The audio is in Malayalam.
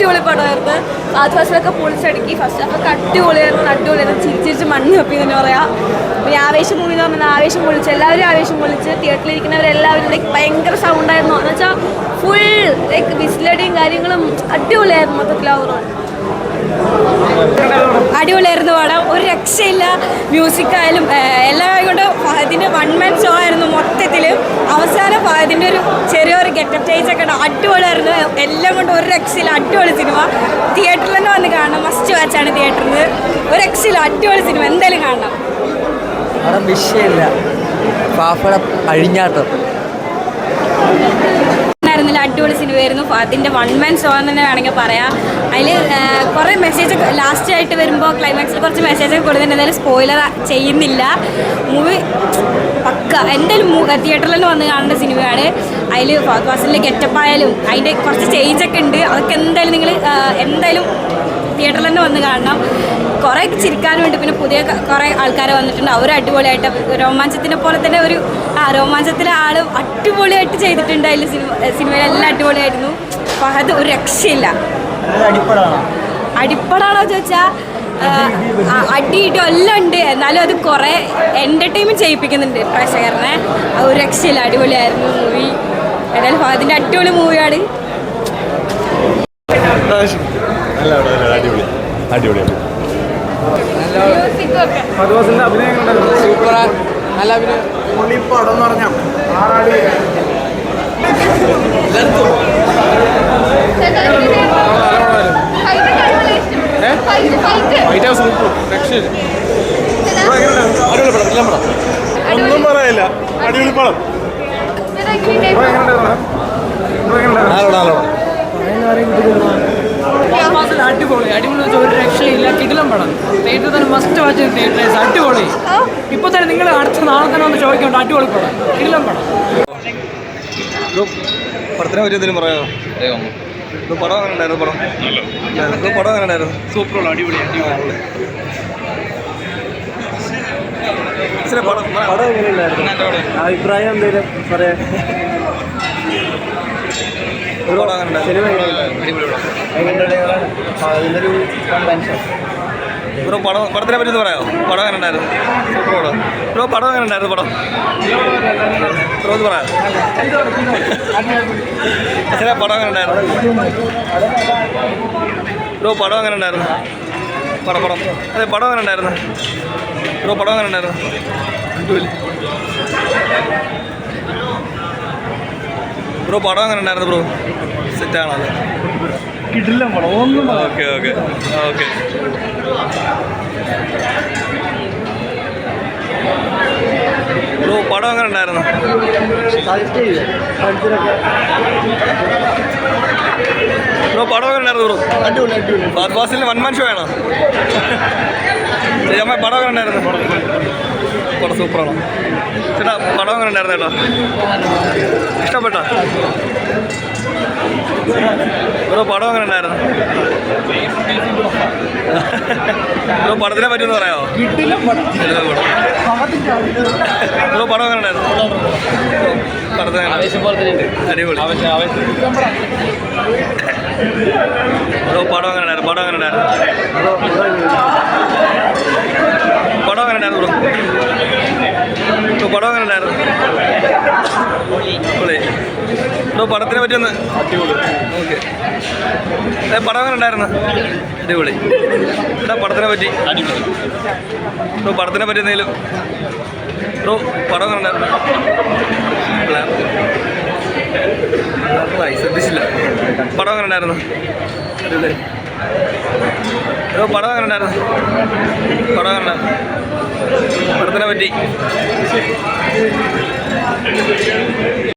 അടിപൊളി പടമായിരുന്നു. ആദ്യ ഫസ്റ്റിലൊക്കെ പൊളിച്ചടുക്കി ഫസ്റ്റ് ഹാഫൊക്കെ അടിപൊളിയായിരുന്നു. അടിപൊളിയായിരുന്നു. ചിരിച്ചിരിച്ച് മണ്ണ് കപ്പി എന്ന് പറയാം. പിന്നെ ആവേശം മൂവി എന്ന് പറഞ്ഞാൽ ആവേശം പൊളിച്ച് എല്ലാവരും ആവേശം പൊളിച്ച് തിയേറ്ററിലിരിക്കുന്നവരെല്ലാവരും ലൈക്ക് ഭയങ്കര സൗണ്ടായിരുന്നു എന്ന് വെച്ചാൽ ഫുൾ ലൈക്ക് വിസിലടിയും കാര്യങ്ങളും അടിപൊളിയായിരുന്നു മൊത്തത്തിൽ ഓവറോൾ അടിപൊളിയായിരുന്നു പടം. ഒരു രക്ഷയില്ല. മ്യൂസിക് ആയാലും എല്ലാം കൊണ്ട് ഫഹദിന്റെ വൺ മാൻ ഷോ ആയിരുന്നു മൊത്തത്തിൽ ചേഞ്ച് ഒക്കെ അടിപൊളിയായിരുന്നു. എല്ലാം കൊണ്ട് ഒരു രക്ഷയില്ല അടിപൊളി സിനിമ തിയേറ്ററിൽ തന്നെ വന്ന് കാണണം. മസ്റ്റ് വാച്ചാണ് തിയേറ്ററിൽ ഒരു രക്ഷയില്ല അടിപൊളി സിനിമ എന്തായാലും കാണണം. അവിടെ വിഷയമില്ല പാപ്പട അഴിഞ്ഞാട്ടം. അടിപൊളി സിനിമയായിരുന്നു അതിന്റെ വൺ മാൻ ഷോ എന്ന് തന്നെ വേണമെങ്കിൽ പറയാം. അതിൽ കുറേ മെസ്സേജ് ലാസ്റ്റ് ആയിട്ട് വരുമ്പോൾ ക്ലൈമാക്സിൽ കുറച്ച് മെസ്സേജ് ഒക്കെ കൊടുക്കുന്നുണ്ട് എന്തായാലും സ്പോയിലർ ചെയ്യുന്നില്ല. മൂവി പക്ക. എന്തായാലും തിയേറ്ററിൽ തന്നെ വന്ന് കാണേണ്ട സിനിമയാണ് അതിൽ ഫാസിലെ ഗെറ്റപ്പ് ആയാലും അതിന്റെ കുറച്ച് ചേഞ്ച് ഒക്കെ ഉണ്ട്. അതൊക്കെ എന്തായാലും നിങ്ങൾ എന്തായാലും തിയേറ്ററിൽ തന്നെ വന്ന് കാണണം. കുറേ ചിരിക്കാനും ഉണ്ട്. പിന്നെ പുതിയ കുറേ ആൾക്കാർ വന്നിട്ടുണ്ട്. അവർ അടിപൊളിയായിട്ട് രോമാഞ്ചത്തിനെ പോലെ തന്നെ ഒരു ആ രോമാഞ്ചത്തിലെ ആൾ അടിപൊളിയായിട്ട് ചെയ്തിട്ടുണ്ട് അതിൽ സിനിമ സിനിമയിലെല്ലാം അടിപൊളിയായിരുന്നു. ഫഹദ് ഒരു രക്ഷയില്ല. അടിപ്പടാണോ ചോദിച്ചാൽ അടിയിട്ടും എല്ലാം ഉണ്ട്. എന്നാലും അത് കുറേ എന്റർടൈൻമെന്റ് ചെയ്യിപ്പിക്കുന്നുണ്ട് പ്രേക്ഷകരനെ. ഒരു രക്ഷയില്ല. അടിപൊളിയായിരുന്നു മൂവി എന്തായാലും ഫഹദിന്റെ അടിപൊളി മൂവിയാണ് നല്ല അടിപൊളി. അടിപൊളി അടിപൊളി സൂപ്പർ നല്ല അഭിനയം. പടം എന്ന് പറഞ്ഞാൽ ഒന്നും പറയില്ല അടിപൊളി പടം അടിപൊളി അടിപൊളി വെച്ചാൽ ഒരു രക്ഷയില്ല കിടിലം പടം തന്നെ വാച്ച് തിയേറ്റേഴ്സ് അടിപൊളി. ഇപ്പൊ തന്നെ നിങ്ങൾ അടുത്ത നാളെ തന്നെ ഒന്ന് ചോദിക്കണ്ട അടിപൊളി പടം. കിടിലം പടം. പടത്തിനെ പറ്റി എന്തെങ്കിലും പറയാമോ? ഇത് പടം അങ്ങനെ ഉണ്ടായിരുന്നു പടം ഇത് പടം അങ്ങനെ ഉണ്ടായിരുന്നു സൂപ്പർ അടിപൊളി. അടിപൊളി. പടം അഭിപ്രായം എന്തെങ്കിലും പറയാം ഒരു പടം അങ്ങനെ സിനിമ ബ്രോ പടം പടത്തിനെ പറ്റി ഒന്ന് പറയാമോ? പടം എങ്ങനെ ഉണ്ടായിരുന്നു സൂപ്പർ പടം ബ്രോ പടം എങ്ങനെ ഉണ്ടായിരുന്നു പടം? ബ്രോ ഇത് പറയാം. അച്ഛനെ പടം എങ്ങനെ ഉണ്ടായിരുന്നു ബ്രോ പടം എങ്ങനെ ഉണ്ടായിരുന്നു പടം പടം. അതെ പടം എങ്ങനെ ഉണ്ടായിരുന്നു ബ്രോ പടം എങ്ങനെ ഉണ്ടായിരുന്നു ബ്രോ പടം എങ്ങനെ ഉണ്ടായിരുന്നു ബ്രോ സെറ്റാണോ അത്? കിട്ടില്ല പടം. ഒന്നും ഓക്കെ ഓക്കെ. ഓക്കെ. ബ്രോ പടം അങ്ങനെ ഉണ്ടായിരുന്നു? ബ്രോ പടം അങ്ങനെ ഉണ്ടായിരുന്നു ബ്രോ? ഫാസ്റ്റ് ഫാസ്റ്റിൽ വൺ മാൻ ഷോ ആണോ? ചേച്ചമ്മ പടം അങ്ങനെ ഉണ്ടായിരുന്നു? പടം സൂപ്പറാണോ ചേട്ടാ പടം അങ്ങനെ ഉണ്ടായിരുന്നു ചേട്ടാ? ഇഷ്ടപ്പെട്ടോ? ബ്രോ പടം അങ്ങനെ ഉണ്ടായിരുന്നു? പടത്തിനെ പറ്റിയെന്ന് പറയാമോ? നിങ്ങൾ പടം. ബ്രോ അങ്ങനെ ഉണ്ടായിരുന്നു അടിപൊളി. ബ്രോ പടം അങ്ങനെ ഉണ്ടായിരുന്നു പടം അങ്ങനെ ഉണ്ടായിരുന്നു പടം അങ്ങനെ ഉണ്ടായിരുന്നു ബ്രോ പടം അങ്ങനെ ഉണ്ടായിരുന്നു ബ്രോ പടത്തിനെ പറ്റിയൊന്ന്. ഓക്കെ. പടം അങ്ങനെ ഉണ്ടായിരുന്നു അടിപൊളി. എടാ പടത്തിനെ പറ്റി. അടിപൊളി. ബ്രോ പടത്തിനെ പറ്റി എന്തെങ്കിലും. ബ്രോ പടം അങ്ങനെ ഉണ്ടായിരുന്നു ശ്രദ്ധിച്ചില്ല. പടം അങ്ങനെ ഉണ്ടായിരുന്നു അടിപൊളി. ബ്രോ പടം അങ്ങനെ ഉണ്ടായിരുന്നു പടം അങ്ങനെ ഉണ്ടായിരുന്നു പടത്തിനെ പറ്റി.